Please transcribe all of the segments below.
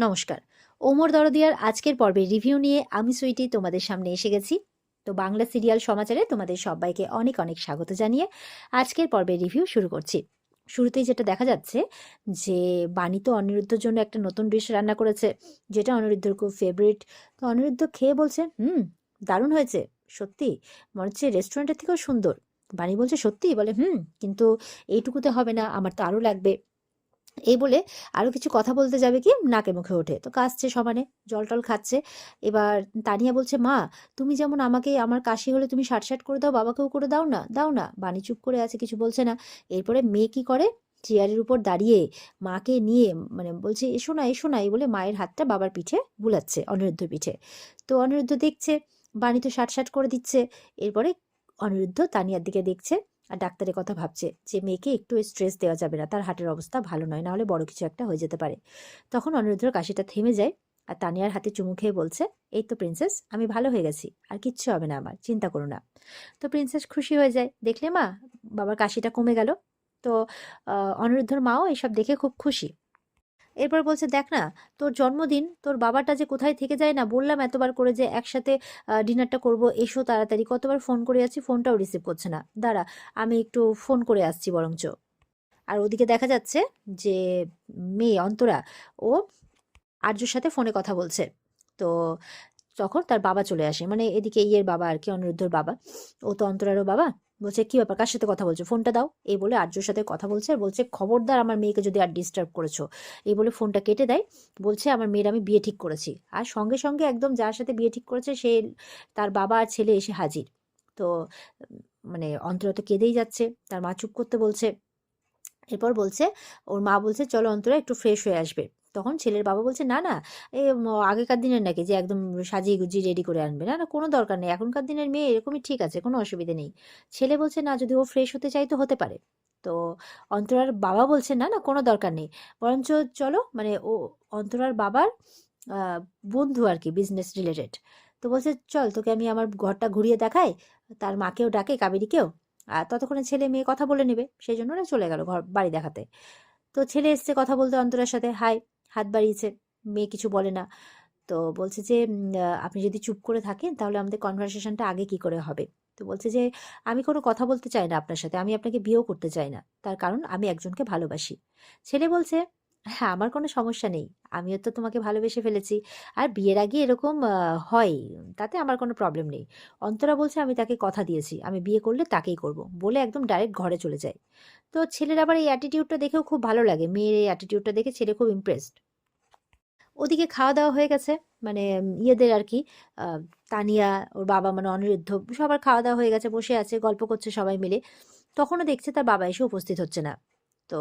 নমস্কার। ওমর দরদিয়ার আজকের পর্বের রিভিউ নিয়ে আমি সুইটি তোমাদের সামনে এসে গেছি। তো বাংলা সিরিয়াল সমাচারে তোমাদের সবাইকে অনেক অনেক স্বাগত জানিয়ে আজকের পর্বের রিভিউ শুরু করছি। শুরুতেই যেটা দেখা যাচ্ছে যে বাণী তো অনিরুদ্ধর জন্য একটা নতুন ডিশ রান্না করেছে, যেটা অনিরুদ্ধর খুব ফেভারিট তো অনিরুদ্ধ খেয়ে বলছে, হুম, দারুণ হয়েছে, সত্যি? মনে হচ্ছে রেস্টুরেন্টের থেকেও সুন্দর। বাণী বলছে, সত্যি? বলে, হুম, কিন্তু এইটুকুতে হবে না, আমার তো আরও লাগবে। এই বলে আরও কিছু কথা বলতে যাবে কি নাকে মুখে ওঠে। তো কাশছে সমানে জল টল খাচ্ছে। এবার তানিয়া বলছে, মা, তুমি যেমন আমাকে, আমার কাশি হলে তুমি ষাট ষাট করে দাও, বাবাকেও করে দাও না দাও না। বাণী চুপ করে আছে, কিছু বলছে না। এরপরে মেয়ে কি করে? চেয়ারের উপর দাঁড়িয়ে মাকে নিয়ে মানে বলছে, এসো না এসো না, এই বলে মায়ের হাতটা বাবার পিঠে বুলাচ্ছে অনিরুদ্ধ পিঠে। তো অনিরুদ্ধ দেখছে, বাণী তো ষাট ষাট করে দিচ্ছে। এরপরে অনিরুদ্ধ তানিয়ার দিকে দেখছে। আর ডাক্তারের কথা ভাবছে যে, মেয়েকে একটু স্ট্রেস দেওয়া যাবে না, তার হাটের অবস্থা ভালো নয়, নাহলে বড় কিছু একটা হয়ে যেতে পারে। তখন অনিরুদ্ধর কাশিটা থেমে যায় আর তানিয়ার হাতে চুমু খেয়ে বলছে, এই তো প্রিন্সেস আমি ভালো হয়ে গেছি, আর কিচ্ছু হবে না আমার, চিন্তা করো না। তো প্রিন্সেস খুশি হয়ে যায়, দেখলে মা, বাবার কাশিটা কমে গেল। তো অনিরুদ্ধর মাও এসব দেখে খুব খুশি। এরপর বলছে, দেখ না, তোর জন্মদিন, তোর বাবাটা যে কোথায় থেকে যায় না, বললাম এতবার করে যে একসাথে ডিনারটা করব, এসো তাড়াতাড়ি। কতবার ফোন করে আছি, ফোনটাও রিসিভ করছে না। দাঁড়া, আমি একটু ফোন করে আসছি বরঞ্চ। আর ওদিকে দেখা যাচ্ছে যে মেয়ে অন্তরা, ও আর্যর সাথে ফোনে কথা বলছে। তো তখন তার বাবা চলে আসে। মানে এদিকে ইয়ের বাবা আর কি, অনিরুদ্ধর বাবা। ও তো অন্তরারও বাবা। বলছে, কি ব্যাপার? কার সাথে কথা বলছো? ফোনটা দাও। এই বলে আর্যর সাথে কথা বলছে আর বলছে, খবরদার আমার মেয়েকে যদি আর ডিস্টার্ব করেছ। এই বলে ফোনটা কেটে দেয়, বলছে, আমার মেয়ের আমি বিয়ে ঠিক করেছি। আর সঙ্গে সঙ্গে একদম যার সাথে বিয়ে ঠিক করেছে, সে তার বাবা আর ছেলে এসে হাজির। তো মানে অন্তরা তো কেঁদেই যাচ্ছে। তার মা চুপ করতে বলছে। এরপর বলছে, ওর মা বলছে, চলো অন্তরা, একটু ফ্রেশ হয়ে আসবে। তখন ছেলের বাবা বলছে, না না এ আগেকার দিনের নাকি যে একদম সাজিয়ে গুজিয়ে রেডি করে আনবে। না না, কোনো দরকার নেই, এখনকার দিনের মেয়ে এরকমই ঠিক আছে, কোনো অসুবিধে নেই। ছেলে বলছে, না, যদি ও ফ্রেশ হতে চাই তো হতে পারে। তো অন্তরার বাবা বলছে, না না, কোনো দরকার নেই। বরঞ্চ চলো মানে ও, অন্তরার বাবার বন্ধু আর কি বিজনেস রিলেটেড তো বলছে, চল, তোকে আমি আমার ঘরটা ঘুরিয়ে দেখাই, তার মাকেও ডাকে, কাবেরীকেও। আর ততক্ষণে ছেলে মেয়ে কথা বলে নেবে, সেই জন্য ওরা চলে গেল ঘর, বাড়ি দেখাতে। তো ছেলে এসছে কথা বলতে অন্তরার সাথে, হাই। হাত বাড়িয়েছে, মেয়ে কিছু বলে না। তো বলছে যে আপনি যদি চুপ করে থাকেন, তাহলে আমাদের কনভারসেশনটা আগে কি করে হবে? তো বলছে যে, আমি কোনো কথা বলতে চাই না আপনার সাথে, আমি আপনাকে বিয়েও করতে চাই না। তার কারণ আমি একজনকে ভালোবাসি। ছেলে বলছে হ্যাঁ আমার কোনো সমস্যা নেই। আমিও তো তোমাকে ভালোবেসে ফেলেছি। আর বিয়ের আগে এরকম হয়, তাতে আমার কোনো প্রবলেম নেই। অন্তরা বলছে, আমি তাকে কথা দিয়েছি। আমি বিয়ে করলে তাকেই করব। বলে একদম ডাইরেক্ট ঘরে চলে যায়। তো ছেলের আবার এই অ্যাটিটিউডটা দেখেও খুব ভালো লাগে। মেয়ের এই অ্যাটিটিউডটা দেখে ছেলে খুব ইমপ্রেসড ওদিকে খাওয়া দাওয়া হয়ে গেছে। মানে ইয়েদের আর কি তানিয়া, ওর বাবা মানে অনিরুদ্ধ, সবার খাওয়া দাওয়া হয়ে গেছে, বসে আছে, গল্প করছে সবাই মিলে। তখনও দেখছে তার বাবা এসে উপস্থিত হচ্ছে না। তো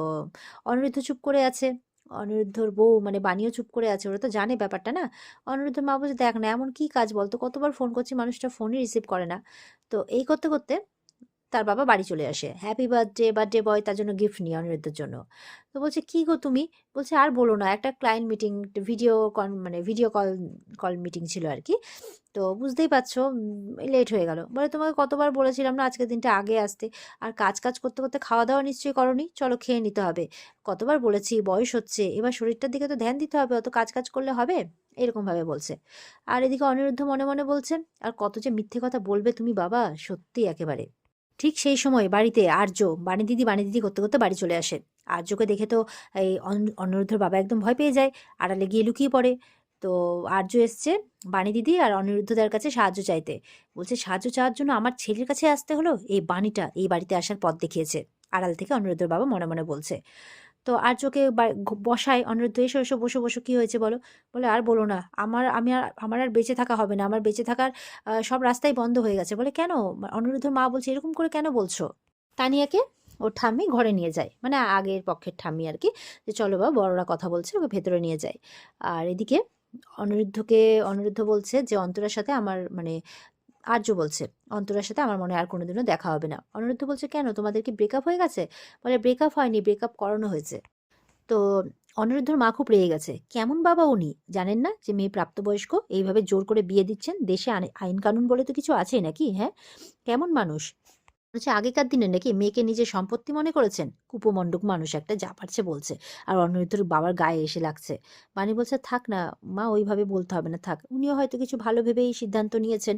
অনিরুদ্ধ চুপ করে আছে। অনিরুদ্ধর বউ মানে বানিয়ে চুপ করে আছে, ওরা তো জানে ব্যাপারটা না? অনিরুদ্ধর মা বলছে, দেখ না, এমন কি কাজ বলতো? কতবার ফোন করছি, মানুষটা ফোনই রিসিভ করে না। তো এই করতে করতে তার বাবা বাড়ি চলে আসে। হ্যাপি বার্থডে বার্থডে বয় তার জন্য গিফট নিয়ে অনিরুদ্ধের জন্য। তো বলছে, কি গো তুমি? বলছে, আর বলো না, একটা ক্লায়েন্ট মিটিং ভিডিও কল মানে ভিডিও কল কল মিটিং ছিল আর কি তো বুঝতেই পারছ লেট হয়ে গেল। বলে, তোমাকে কতবার বলেছিলাম না আজকের দিনটা আগে আসতে? আর কাজ কাজ করতে করতে খাওয়া দাওয়া নিশ্চয়ই করনি? চলো খেয়ে নিতে হবে। কতবার বলেছি, বয়স হচ্ছে, এবার শরীরটার দিকে তো ধ্যান দিতে হবে, অত কাজ কাজ করলে হবে? এরকম ভাবে বলছে। আর এদিকে অনিরুদ্ধ মনে মনে বলছে, আর কত যে মিথ্যে কথা বলবে তুমি বাবা, সত্যি একেবারে। ঠিক সেই সময় বাড়িতে আর্য, বাণী দিদি বাণী দিদি করতে করতে বাড়ি চলে আসে। আর্যকে দেখে তো এই অন- অনিরুদ্ধর বাবা একদম ভয় পেয়ে যায়, আড়ালে গিয়ে লুকিয়ে পড়ে। তো আর্য এসছে বাণী দিদি আর অনিরুদ্ধদার কাছে সাহায্য চাইতে। বলছে, সাহায্য চাওয়ার জন্য আমার ছেলের কাছে আসতে হলো? এই বাণীটা এই বাড়িতে আসার পথ দেখিয়েছে। আড়াল থেকে অনিরুদ্ধর বাবা মনে মনে বলছে তো আর্যকে বসায় অনিরুদ্ধ এসো এসো বসো বসো কি হয়েছে বলো? বলে আর বলো না, আমার, আমি আর, আমার আর বেঁচে থাকা হবে না, আমার বেঁচে থাকার সব রাস্তাই বন্ধ হয়ে গেছে। বলে কেন? অনিরুদ্ধর মা বলছে, এরকম করে কেন বলছো? তানিয়াকে ওর ঠাম্মি ঘরে নিয়ে যায়। মানে আগের পক্ষের ঠাম্মি আর কি, যে চলো বা বড়রা কথা বলছে, ওকে ভেতরে নিয়ে যায়। আর এদিকে অনিরুদ্ধকে, অনিরুদ্ধ বলছে যে, অন্তরার সাথে আমার মানে আর্য বলছে, অন্তরার সাথে আমার মনে আর কোনোদিনও দেখা হবে না। অনিরুদ্ধ বলছে, কেন? তোমাদের কি ব্রেকআপ হয়ে গেছে? বলে ব্রেকআপ হয়নি ব্রেকআপ করানো হয়েছে। তো অনিরুদ্ধর মা খুব রেগে গেছে। কেমন বাবা উনি? জানেন না যে মেয়ে প্রাপ্তবয়স্ক? এইভাবে জোর করে বিয়ে দিচ্ছেন? দেশে আইন কানুন বলে তো কিছু আছে নাকি হ্যাঁ? কেমন মানুষ? হচ্ছে আগেকার দিনে নাকি মেয়েকে নিজের সম্পত্তি মনে করেছেন? কুপমণ্ডুক মানুষ একটা যা পারছে বলছে। আর অন্যতর বাবার গায়ে এসে লাগছে। বাণী বলছে, থাক না, মা ওইভাবে বলতে হবে না, থাক। উনিও হয়তো কিছু ভালো ভেবেই সিদ্ধান্ত নিয়েছেন।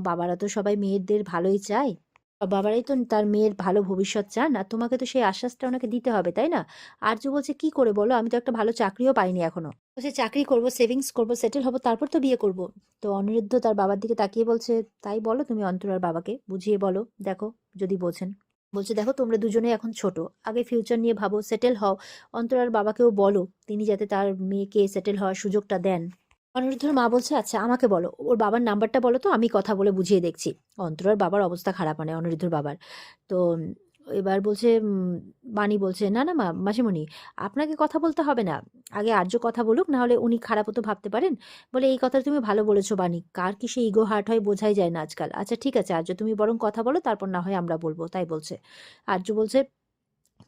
বাবারা তো সবাই মেয়েদের ভালোই চায়। বাবারাই তো তার মেয়ের ভালো ভবিষ্যৎ চান, আর তোমাকে তো সেই আশ্বাসটা ওনাকে দিতে হবে, তাই না? আর্য বলছে, কি করে বলো? আমি তো একটা ভালো চাকরিও পাইনি এখনও। বলছে চাকরি করব সেভিংস করব সেটেল হব, তারপর তো বিয়ে করব। তো অনিরুদ্ধ তার বাবার দিকে তাকিয়ে বলছে, তাই বলো তুমি অন্তরার বাবাকে, বুঝিয়ে বলো, দেখো, যদি বোঝেন। বলছে, দেখো, তোমরা দুজনে এখন ছোট, আগে ফিউচার নিয়ে ভাবো সেটেল হও, অন্তরার বাবাকেও বলো, তিনি যাতে তার মেয়েকে সেটেল হওয়ার সুযোগটা দেন। অনিরুদ্ধর মা বলছে আচ্ছা আমাকে বলো, ওর বাবার নাম্বারটা বলো তো, আমি কথা বলে বুঝিয়ে দেখছি। অন্তরার বাবার অবস্থা খারাপ মানে অনিরুদ্ধর বাবার। তো এবার বলছে বাণী বলছে, না না মা, মাসিমণি, আপনাকে কথা বলতে হবে না। আগে আর্য কথা বলুক না হলে উনি খারাপও তো ভাবতে পারেন। বলে, এই কথাটা তুমি ভালো বলেছ বাণী, কার কি কিসে ইগো হার্ট হয় বোঝাই যায় না আজকাল। আচ্ছা ঠিক আছে আর্য, তুমি বরং কথা বলো, তারপর না হয় আমরা বলব। তাই বলছে। আর্য বলছে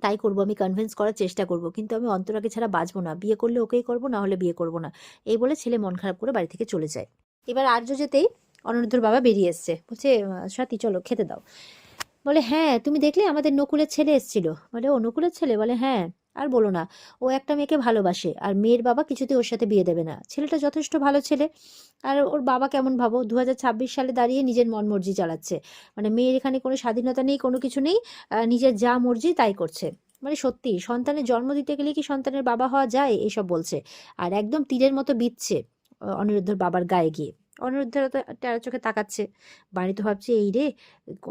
তাই করব আমি কনভিন্স করার চেষ্টা করব। কিন্তু আমি অন্তরাকে ছাড়া বাঁচবো না। বিয়ে করলে ওকেই করব না হলে বিয়ে করব না। এই বলে ছেলে মন খারাপ করে বাড়ি থেকে চলে যায়। এবার আর্য যেতেই অনিরুদ্ধর বাবা বেরিয়ে এসছে। বলছে "আহ, স্বাতী চলো খেতে দাও। বলে হ্যাঁ তুমি দেখলে আমাদের নকুলের ছেলে এসেছিল? বলে ও নকুলের ছেলে? বলে হ্যাঁ। আর বলো না, ও একটা মেয়েকে ভালোবাসে আর মেয়ের বাবা কিছুতে ওর সাথে বিয়ে দেবে না। ছেলেটা যথেষ্ট ভালো ছেলে আর ওর বাবা কেমন ভাবো? দু হাজার ছাব্বিশ সালে দাঁড়িয়ে নিজের মন মর্জি চালাচ্ছে। মানে মেয়ের এখানে কোনো স্বাধীনতা নেই, কোনো কিছু নেই নিজের যা মর্জি তাই করছে। মানে সত্যি, সন্তানের জন্ম দিতে গেলে কি সন্তানের বাবা হওয়া যায়? এসব বলছে। আর একদম তীরের মতো বিচ্ছে অনিরুদ্ধর বাবার গায়ে গিয়ে। অনিরুদ্ধর তো চোখে তাকাচ্ছে। বাড়ি তো ভাবছে, এই রে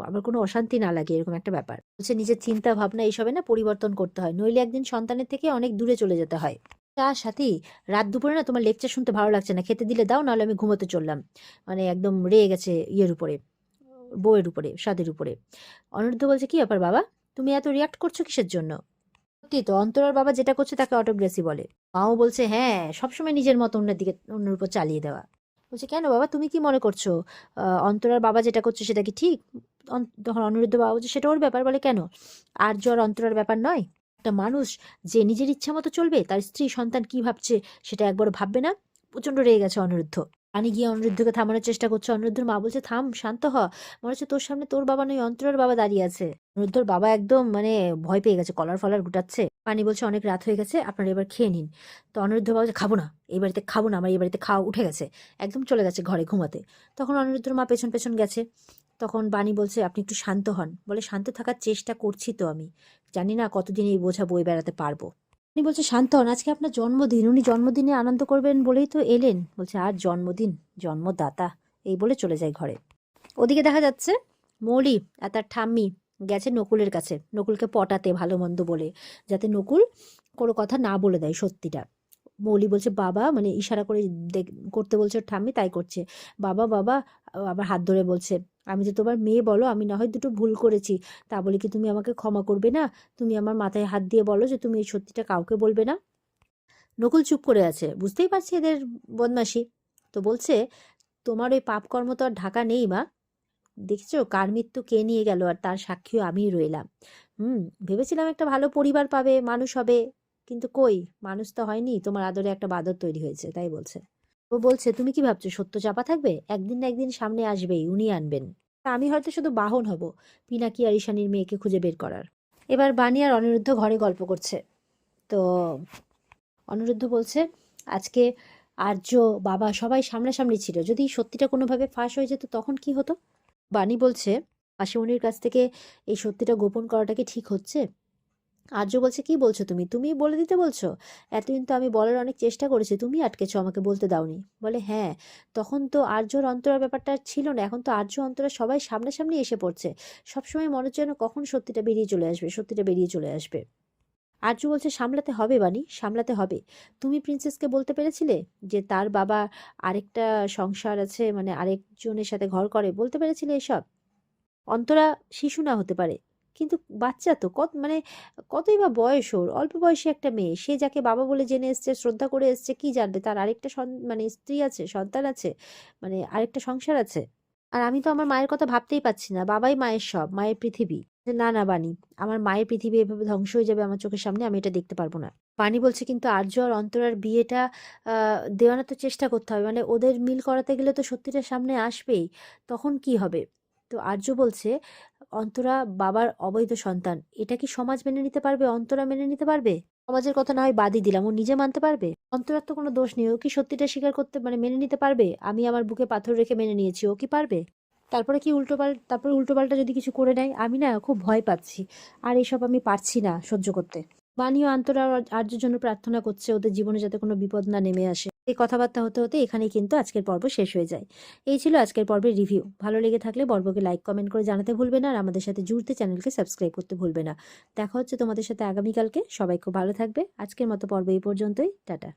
আবার কোনো অশান্তি না লাগে, এরকম একটা ব্যাপার। বলছে, নিজের চিন্তা, ভাবনা এইসবে না পরিবর্তন করতে হয়। নইলে একদিন সন্তানের থেকে অনেক দূরে চলে যেতে হয়। তার সাথে রাত দুপুরে না তোমার লেকচার শুনতে ভালো লাগছে না। খেতে দিলে দাও, নাহলে আমি ঘুমোতে চললাম। মানে একদম রেগে গেছে ইয়ের উপরে, বউয়ের উপরে, স্বাদের উপরে। অনিরুদ্ধ বলছে, কি ব্যাপার বাবা? তুমি এত রিয়াক্ট করছ কিসের জন্য? সত্যি তো, অন্তরার বাবা যেটা করছে তাকে অটোগ্রেসি বলে। মাও বলছে হ্যাঁ সবসময় নিজের মতো অন্যের দিকে, অন্যের উপর চালিয়ে দেওয়া। বলছে, কেন বাবা? তুমি কি মনে করছ? অন্তরার বাবা যেটা করছে সেটা কি ঠিক? তখন অনিরুদ্ধ বাবা বলছে, সেটা ওর ব্যাপার। বলে, কেন? আর জ্বর অন্তরার ব্যাপার নয়, একটা মানুষ যে নিজের ইচ্ছা মতো চলবে, তার স্ত্রী সন্তান কি ভাবছে সেটা একবার ভাববে না? প্রচণ্ড রেগে গেছে অনিরুদ্ধ। আমি গিয়ে অনিরুদ্ধকে থামানোর চেষ্টা করছে। অনিরুদ্ধর মা বলছে, থাম, শান্ত হ। মনে হচ্ছে তোর সামনে তোর বাবা নয়, অন্তরার বাবা দাঁড়িয়ে আছে। অনিরুদ্ধর বাবা একদম মানে ভয় পেয়ে গেছে, কলার ফলার গুটাচ্ছে। পানি বলছে অনেক রাত হয়ে গেছে, আপনারা এবার খেয়ে নিন। তো অনিরুদ্ধ বাবা খাব না, এই বাড়িতে খাব না, আমার এই বাড়িতে খাওয়া উঠে গেছে। একদম চলে গেছে ঘরে ঘুমাতে। তখন অনিরুদ্ধর মা পেছন পেছন গেছে। তখন বাণী বলছে, আপনি একটু শান্ত হন। বলে, শান্ত থাকার চেষ্টা করছি তো আমি। জানি না কতদিন এই বোঝা বই বেড়াতে পারব। উনি বলছে, শান্ত হন, আজকে আপনার জন্মদিন, উনি জন্মদিনে আনন্দ করবেন বলেই তো এলেন। বলছে, আর জন্মদিন, জন্মদাতা। এই বলে চলে যায় ঘরে। ওদিকে দেখা যাচ্ছে, মৌলি আর তার ঠাম্মি গেছে নকুলের কাছে। নকুলকে পটাতে, ভালো মন্দ বলে। যাতে নকুল কোনো কথা না বলে দেয় সত্যিটা। মৌলি বলছে, বাবা মানে ইশারা করে করতে বলছে, ঠাম্মি তাই করছে। বাবা বাবা, আবার হাত ধরে বলছে, আমি যে তোমার মেয়ে বলো, আমি না হয় দুটো ভুল করেছি। তা বলে কি তুমি আমাকে ক্ষমা করবে না? তুমি আমার মাথায় হাত দিয়ে বলো যে তুমি এই সত্যিটা কাউকে বলবে না? নকুল চুপ করে আছে। বুঝতেই পারছি এদের বদমাশি। তো বলছে, তোমার ওই পাপকর্ম তো আর ঢাকা নেই মা। দেখছ কার মৃত্যু কে নিয়ে গেল আর তার সাক্ষীও আমিই রইলাম। হুম, ভেবেছিলাম একটা ভালো পরিবার পাবে, মানুষ হবে, কিন্তু কই? মানুষ তো হয়নি, তোমার আদরে একটা বাদর তৈরি হয়েছে, তাই বলছে। ও বলছে, তুমি কি ভাবছ, সত্য চাপা থাকবে? একদিন না একদিন সামনে আসবেই, উনি আনবেন। আমি হয়তো শুধু বাহন হব, পিনাকি আর ঈশানীর মেয়েকে খুঁজে বের করার। এবার বানি আর অনিরুদ্ধ ঘরে গল্প করছে। তো অনিরুদ্ধ বলছে, আজকে আর্য বাবা সবাই সামনাসামনি ছিল, যদি সত্যিটা কোনোভাবে ফাঁস হয়ে যেত তখন কি হতো? বাণী বলছে মাসিমণির কাছ থেকে এই সত্যিটা গোপন করাটা কি ঠিক হচ্ছে? আর্য বলছে, কি বলছো তুমি? তুমি বলে দিতে বলছো? এতদিন তো আমি বলার অনেক চেষ্টা করেছি, তুমি আটকেছো, আমাকে বলতে দাওনি। বলে হ্যাঁ তখন তো আর্যর অন্তরার ব্যাপারটা ছিল না, এখন তো আর্য অন্তরা সবাই সামনাসামনি এসে পড়ছে। সবসময় মনে হচ্ছে যেন কখন সত্যিটা বেরিয়ে চলে আসবে, সত্যিটা বেরিয়ে চলে আসবে? আর্য বলছে সামলাতে হবে বাণী, সামলাতে হবে। তুমি প্রিন্সেসকে বলতে পেরেছিলে যে তার বাবা আরেকটা সংসার আছে মানে আরেকজনের সাথে ঘর করে, বলতে পেরেছিলে এসব? অন্তরা শিশু না হতে পারে, কিন্তু বাচ্চা তো, কত মানে কতই বা বয়স ওর, অল্প বয়সী একটা মেয়ে, সে যাকে বাবা বলে জেনে এসছে, শ্রদ্ধা করে এসছে, কি জানবে? তার আরেকটা মানে স্ত্রী আছে, সন্তান আছে মানে আরেকটা সংসার আছে। আর আমি তো আমার মায়ের কথা ভাবতেই পাচ্ছি না, বাবাই মায়ের সব, মায়ের পৃথিবী। না না বাণী আমার মায়ের পৃথিবী এভাবে ধ্বংস হয়ে যাবে আমার চোখের সামনে, আমি এটা দেখতে পারব না। বাণী বলছে, কিন্তু আর্য আর অন্তরার বিয়েটা দেওয়ানোর তো চেষ্টা করতে হবে। মানে ওদের মিল করাতে গেলে তো সত্যিটা সামনে আসবেই, তখন কি হবে? তো আর্য বলছে, অন্তরা বাবার অবৈধ সন্তান, এটা কি সমাজ মেনে নিতে পারবে? অন্তরা মেনে নিতে পারবে? সমাজের কথা না হয় বাদই দিলাম, ও নিজে মানতে পারবে? অন্তরার তো কোনো দোষ নেই, ও কি সত্যিটা স্বীকার করতে মানে মেনে নিতে পারবে? আমি আমার বুকে পাথর রেখে মেনে নিয়েছি, ও কি পারবে? তারপরে কি উল্টো পাল তারপরে উল্টো পাল্টা যদি কিছু করে নেয়, আমি না খুব ভয় পাচ্ছি। আর এসব আমি পারছি না সহ্য করতে। বাণীও আন্তরা আর আর্যের জন্য প্রার্থনা করছে, ওদের জীবনে যাতে কোনো বিপদ না নেমে আসে। এই কথাবার্তা হতে হতে এখানেই কিন্তু আজকের পর্ব শেষ হয়ে যায়। এই ছিল আজকের পর্বের রিভিউ। ভালো লেগে থাকলে পর্বকে লাইক, কমেন্ট করে জানাতে ভুলবে না, আর আমাদের সাথে জুড়তে চ্যানেলকে সাবস্ক্রাইব করতে ভুলবে না। দেখা হচ্ছে তোমাদের সাথে আগামীকালকে। সবাই খুব ভালো থাকবে। আজকের মতো পর্ব এই পর্যন্তই। টাটা।